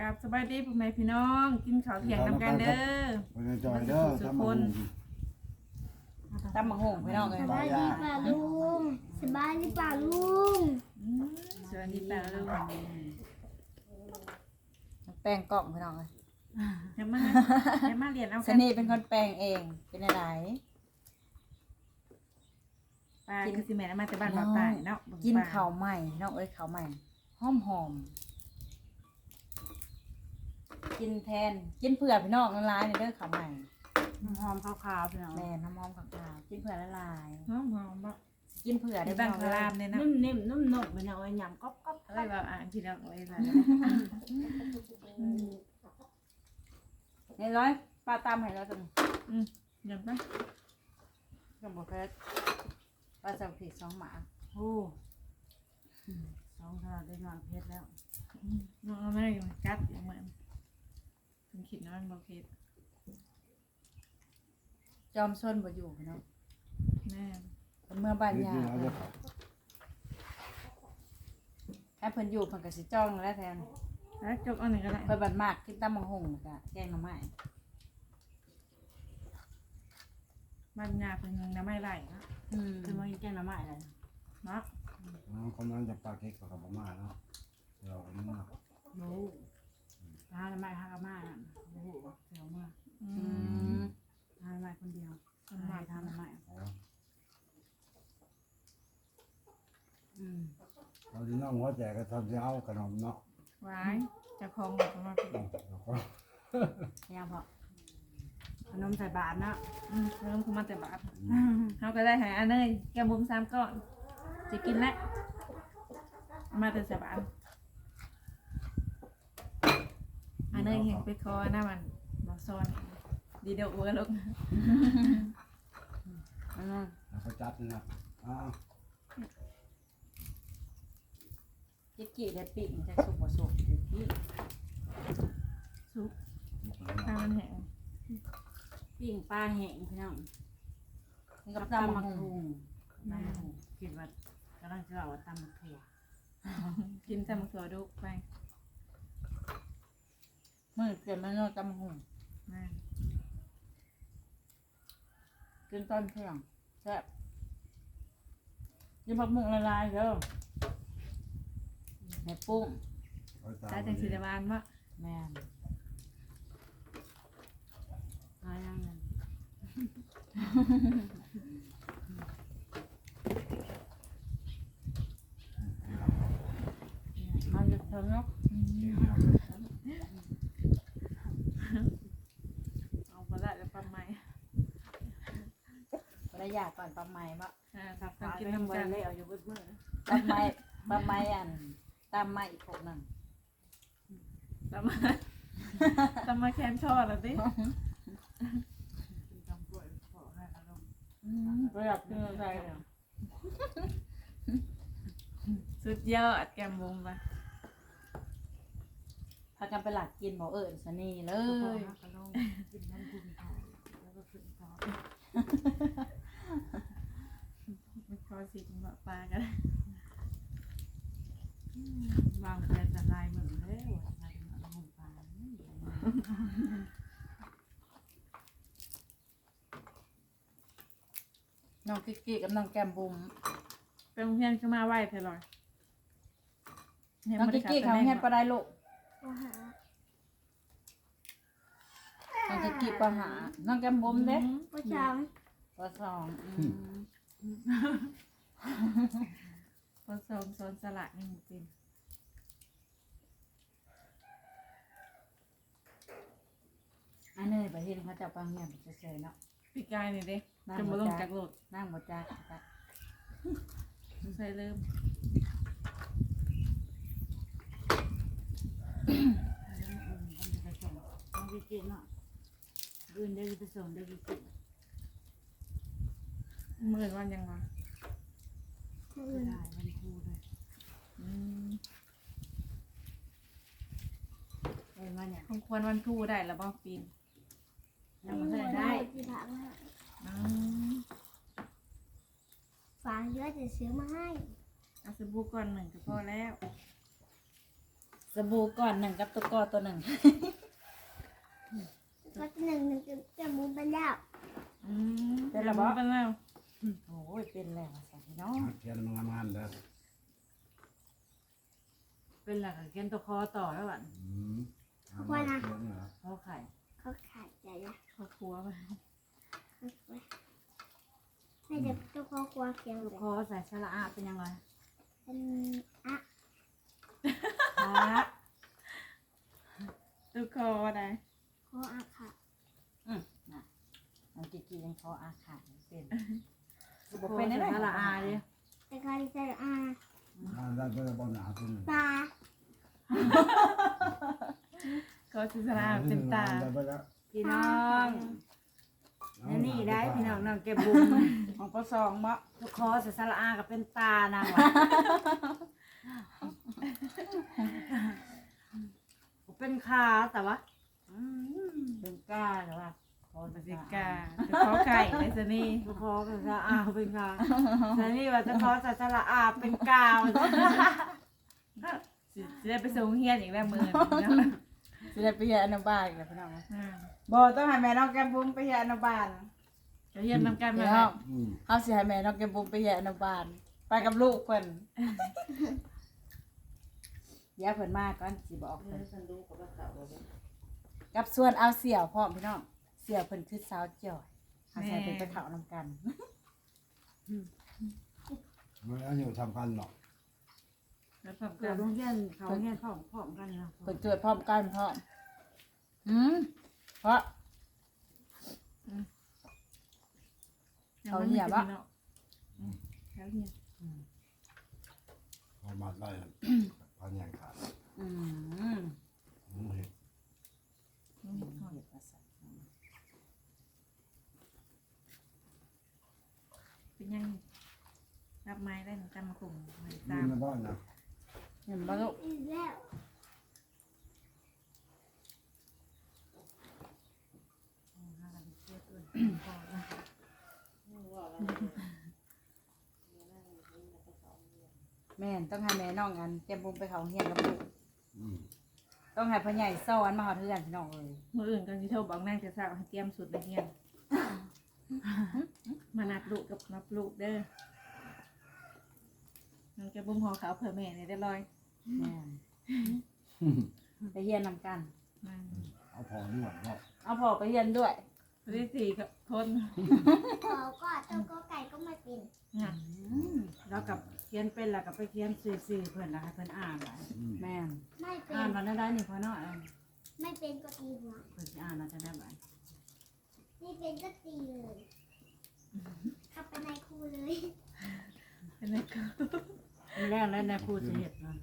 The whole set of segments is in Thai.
กับสบายดีพ่อแม่พี่น้อง กินข้าวเที่ยงนำกันเด้อไปเงินจอยเด้อสุทำขมาคนตำมะฮงพี่น้องเลยสบายดีป่าลุงสบายดีป่าลุงอืมสวัสดีป้าลุงแป้งกล่องพี่น้องเลยอย่ามาอย่ามาเรียนเอาสกันนีเป็นคนแป้งเองเป็นอะไรป้าคือสิแม่นเอามาแต่บ้านบ่าวตายเนาะกินข้าวใหม่น้องเอ้ยข้าวใหม่หอมหอม กินแทนกินเผื่อพี่น้องละลายในเด้อข้าวใหม่หอมขาวๆพี่น้องแม่น้ำหอมขาวๆกินเผื่อละลายหอมหอมบ่กินเผื่อในได้บ้านพี่คาน้องรามเนี่ยเนาะนุ่มนิ่มนุ่มนุ่มพี่น้องไอ้ยำก๊อบก๊อบอะไรบ่าวอ่านพี่น้องเอ้ยล่ะในร้อยปลาตามให้เราจังอืมเดี๋ยวไปจังบอกเพชรปลาจังผิดสองหมาโอ้สองขนาดได้นอนเพชรแล้วน้องเอาแม่อยู่กัดอย่างเหมือน ถึงคิดนะมันบ่เผ็ดจอมซนบ่อยู่พี่น้องแม่เป็นเมื่อบ้านนี่ยาคือเอาเพิ่เด้นอถ้าเพิ่นอยู่เพิ่นก็สิจ้องแล้วแทนแล้วจกเอาหนึ่งก็ได้เพิ่นบัดมากกินตำบักหุ่งกะแกงหน่อไม้บ้านยาเพิ่นยังน้ำไม่ไหลเนาะอืมคือมากินแกงหน่อไม้เลยเนาะอ๋อคนนั้นจะปลาเค้กกับกับมาเนาะเราอันนี้เนาะโอ้ ทานหน่อไม้ทานกับมาโอ้โหเสียวมากอือืมมทานหน่อไม้คนเดียวทานหน่อไม้ทานหน่อไม้อ๋ออืมเราที่น้องหัวแจกก็ทำจะเอาขนมเนาะไว้เจะคองแบบว่าผิดอืมแล้วก็ยังพอขนมใส่บาทนะอืมเริ่มคุมาแต่บาทเขาก็ได้หายอันเนยแกมบุมซ้ำก่อนจะกินแล้วมาแต่สบานอัน เนยเห็นไปคอหน้ามันมาซ่อนดีเดยวเวอร์ลูกอืมแล้วก็จัดนี่นะอ้าวจิกกี้ได้ปีกจากสุกบ่สุกจิกกี้ซุปลูกหลานถ้ามันแห้งปิ้งปลาแห้งพี่น้องนี่กับตำตำบัมะกกหุ่รูงดตำมะกรูดคิดว่ากำลังจะเอาว่าตำมะเขือกินแต่มะเขือดุไป มื้อเกิดมันเนาะตำบักหุ่งนั่นกินตอนเที่ยงแซ่บกินผักมุงละลายเด้อแม่ปุ้งเอาตามใช้จังสีดบานวะแม่นหายังไงมาเยอะเท่าเนาะ เอา ไปละแล้วปั๊มไหมบ่ได้อยากก่อนปลาไหม้บ่อ่าถ้าต้อฟ้างกินเป็นน้ำวักันนเละเอาอยู่เบิดมื้อปลาไหม้ปลาไหม้อันตามไหม้อีกพวกนั้นปั๊มมาปั๊มมาแคนชอดแล้วสิกินตำกล้วยขอให้อารมณ์บ่อยากกินอะไรเลยสุดยอดแกมบุมไป พากันไปหลักกินบ่เอิ้นสนี่เลเอ้ยยก็ลงกินน้ำกุนทองแล้วก็ขึ้นทองไม่คอยสิกินบะปลากันวางแผนจะลายมือแล้วลายมือลงปลาน้องกิ๊กกิ๊กกับน้องแก้มบุ๋มเป็นเพื่อนขึ้นมาไหวเธอลอยน้องกิ๊กกิ๊กเขาเฮ็ดบ่ได้ลูกมาหา น้องกิ๊กกิ๊กบ่หา น้องแก้มบุ๋มเด้ประจำบ่สองอืมคนโซมโซนสลัดนี่หมูปินอันนี้ประเทศเขาจะปังเงียบเฉยๆเนาะ ปีกายนี่เด้นั่งจะบ่มาลงจ๊ะจากรถนั่งบ่จ้าจ้ะ ใส่เริ่ม มันจะไปส่ง ต้องกินเนาะอื่นได้ไปส่งได้กินหมื่นวันยังวะไม่ได้วันครูเลยอืมเอ็นว่าเนี่ยของควรวันครูได้แล้วบ้างปีนยังไม่ได้ได้ที่ถามมาอืมฝากเยอะจะซื้อมาให้เอาสบู่ก่อนหนึ่งก็พอแล้ว สบู่ก่อนหนึ่งกับตะกร้อตัวหนึ่ง ก็หนึ่งหนึ่งแกมุมไปแล้วอืมเป็นแล้วบ่ เป็นแล้วโอ้ยเป็นแล้วสัพี่น้องเขียนมันงานๆเด้อเป็นหลักเกณฑ์ตัวคอต่อแล้วอะอืมเอามาเขียนเหรอเขาไข่เขาขาดใจนะครอบครัวไปไม่เด็กตัวคอกลัวเคียงตัวเลยคอใส่สระอาเป็นยังไงเป็นอะฮะตุกคอได้ คออะค่ะอืมน่ะน้องกิกิยังพออาขาดเป็นตัวคอใส่สระอาดิแต่คาริเซอร์อาอ่านได้เพื่อบ่หนาคุณตาก็สิสลาเป็นตาได้เพื่อแล้วพี่น้องนี่นี่ได้พี่น้องน้องเก็บบุ้มของปสองมะตัวคอใส่สระอากับเป็นตานางวะเป็นขาแต่ว่าอืม เป็นก้าแต่ว่าคอปเป็นฏิกากาตุกคอไก่ในสนี่ตัวคอเป็นสระอาเป็นขาแต่นี่ว่าตัวคอใส่สระอาเป็นกาวสิสิได้ไปส่งเฮียนอีกแล้วมือนี้เนาะสิได้ไปเฮียอนุบาลอีกแล้วพี่น้องอ่าบ่ต้องให้แม่น้องแก้มบุ้มไปเฮียอนุบาลจะเฮียนนำกันมาพี่แล้น้อวงอืมเฮาสิให้แม่น้องแก้มบุ้มไปเฮียอนุบาลไปกับลูกเพิ่นเดี๋ยวเพิ่นมาก่อนสิบอกเพิ่น กับส่วนเอาเสี่ยวพร้อมพี่น้องเสี่ยวเพิ่นคือสาวจ่อยเฮาสิให้เพิ่นไปเฒ่านำกัน มันอายุทำกันหรอกแล้วพร้อมเกิกัดนโรงเรียนเขาเรียนพร้อมพร้อมกันนะเปิดเกิดพร้อมกันพร้อมอืมเพราะ เขาเหี่ยบ่เขาเหี่ยพอมาได้ พันยังขาดอืมอืมเห็น เห็ดภาษา เป็นยังรับไม้ได้หนูจำมาคุมไม้นี่ตามในบ้านนะเห็นบ่ลูกอีกแล้วแม่นต้องให้แม่น้องอันเตรียมบุมไปเขาเฮียนกับลูกอืมต้องให้พ่อใหญ่สอนมาหอดเทือนพี่น้องเลยมืออื่นก็สิโทรบอกนางจะสาวให้เตรียมสุดในเฮียน มานับลูกกับนับลูกเด้อน้องจะบุ้มหอขาวเผื่อแม่เนี่ยได้ลอยแม่นไปเฮียนนำกัน มาเอาพอด่วนก็เอาพ่อไปเฮียนด้วยวันที่สี่กับทนขอก็ตัวก็ไก่ก็ไม่เป็นงะแล้วกับเขียนเป็นแล้วกับไปเขียนสื่อๆเพื่อนแล้วให้เพื่อนอ่านไว้อืมแม่นไม่เป็อ่านนมาได้ได้นี่พอเนาะไม่เป็นก็ตีหัวเพื่อนจะอ่านเราจะได้ไหม ไม่เป็นก็ตีเลยเข้าไปในครูเลยเป็นไงก็มีแรกแล้วในครูจะเห็ดนะ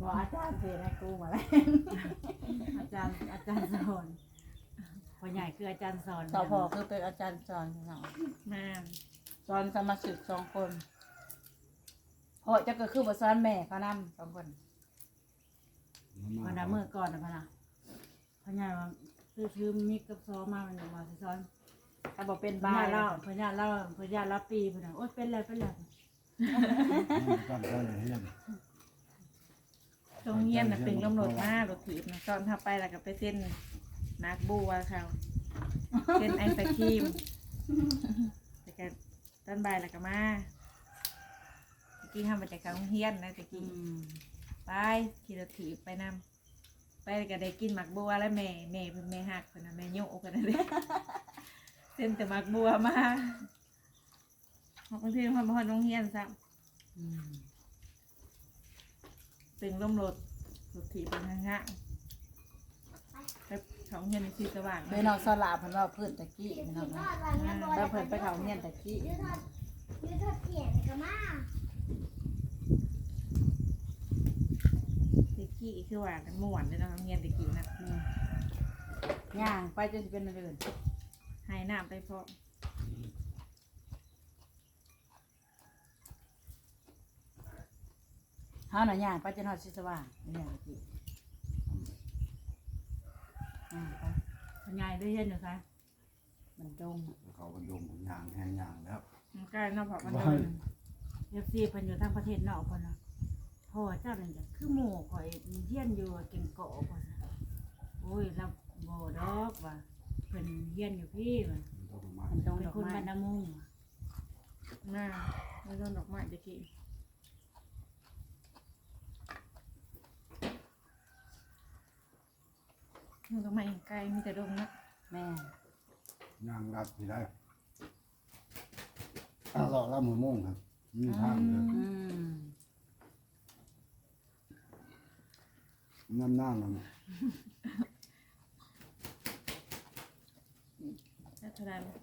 บอกอาจารย์เทให้กูมาแล้วอาจารย์อาจารย์สอนพ่อใหญ่คืออาจารย์สอนต่อพ่อคือเป็นอาจารย์สอนพี่น้องแม่สอนสมาชิกสองคนพ่อจะก็คือบ่สอนแม่เขานำสองคนพอดาเมื่อก่อนนะพ่อนะพ่อใหญ่ว่า คือชื่อมิกกับซอมามันมาสอนถ้าบอกเป็นพ่อบ้าใหญ่แล้เล่าวพ่อใหญ่เล่าพ่อใหญ่รับปีพ่อนะโอ๊ยเป็นแล้วเป็นแล้วมันตั้งใจเฮียนตรงเฮียนน่ะเป็นกำหนดมารถถีบนะตอนถ้าไปแล้วก็ไปเส้นนักบัวเขาเส้นไอศครีมแต่ก็ต้นใบายแล้วก็มาตะกี้ทำมาจากกลางเฮียนนะตะอืกี้มไปขี่รถถีบไปนำ ไปก็ได้กินหมักบัวแล้วแม่แม่เป็นแม่หักคนนะแม่โยกกันเลยเส้นแต่หมักบัวมาบางทีความพอน้องเฮียนซ้อืมำตึงล่มรถรถถีบเป็นห้างๆไปของเฮียนในที่สว่างแม่น้องสลาเพิ่นว่าพื้นตะกี้กินพี่ทน้อองดนะวันนี้บอแล้วเพิ่นไปเขาเฮียนตะกี้ยืดทอดยืดทอดเขียนก็มา ตะ กี้คือว่ากันม่วนเลยเนาะเฮียนตะกี้นะนี่ย่างไปจนสิเป็นอื่นหายน้ำไปเพราะเฮาน่ะย่างไปจนฮอดสิสว่างนี่ตะกี้ย่างไปพ่อใหญ่ได้เห็นอยู่ไสมันดงเขาก็ดมยางแห้งยางแล้วมันใกล้เนาะเพราะมันโดนเอฟซีเพิ่นอยู่ทางประเทศนอกเพิ่นนะโทร พ่อเจ้านั่นจะคือหมู่ข่อยเฮียนอยู่เก่งเกาะว่าซะโอ้ยเราบ่ดอกว่าเพิ่นเฮียนอยู่พี่ว่าต้องมาเพิ่นต้องเป็นคนบ้านนามุงว่ะหน้าไม่ต้นดอกไม้จะกี่หนูดอกไม้ไกลมีแต่ดงนะแม่ย่างรัดที่ได้อะรอแล้วมือโม่งครับมีทางเลยอืม น้ำหน้ามันแล้วเท่าไหรล่ะ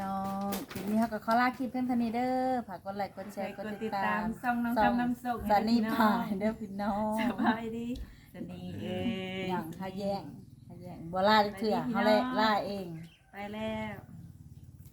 น้องคลิปนี้เขาก็ขอลาคลิปเพื่อนพนีเด้อฝากกดไลค์กดแชร์กดติดตามส่องน้องส่องทำน้ำสุกสานีผ่านเด้อพี่น้องสบายดีสานีเอ้ยอย่างขะแย่งขะแย่งบัวล่าเถื่อเขาแหละล่าเอง ไปแล้ว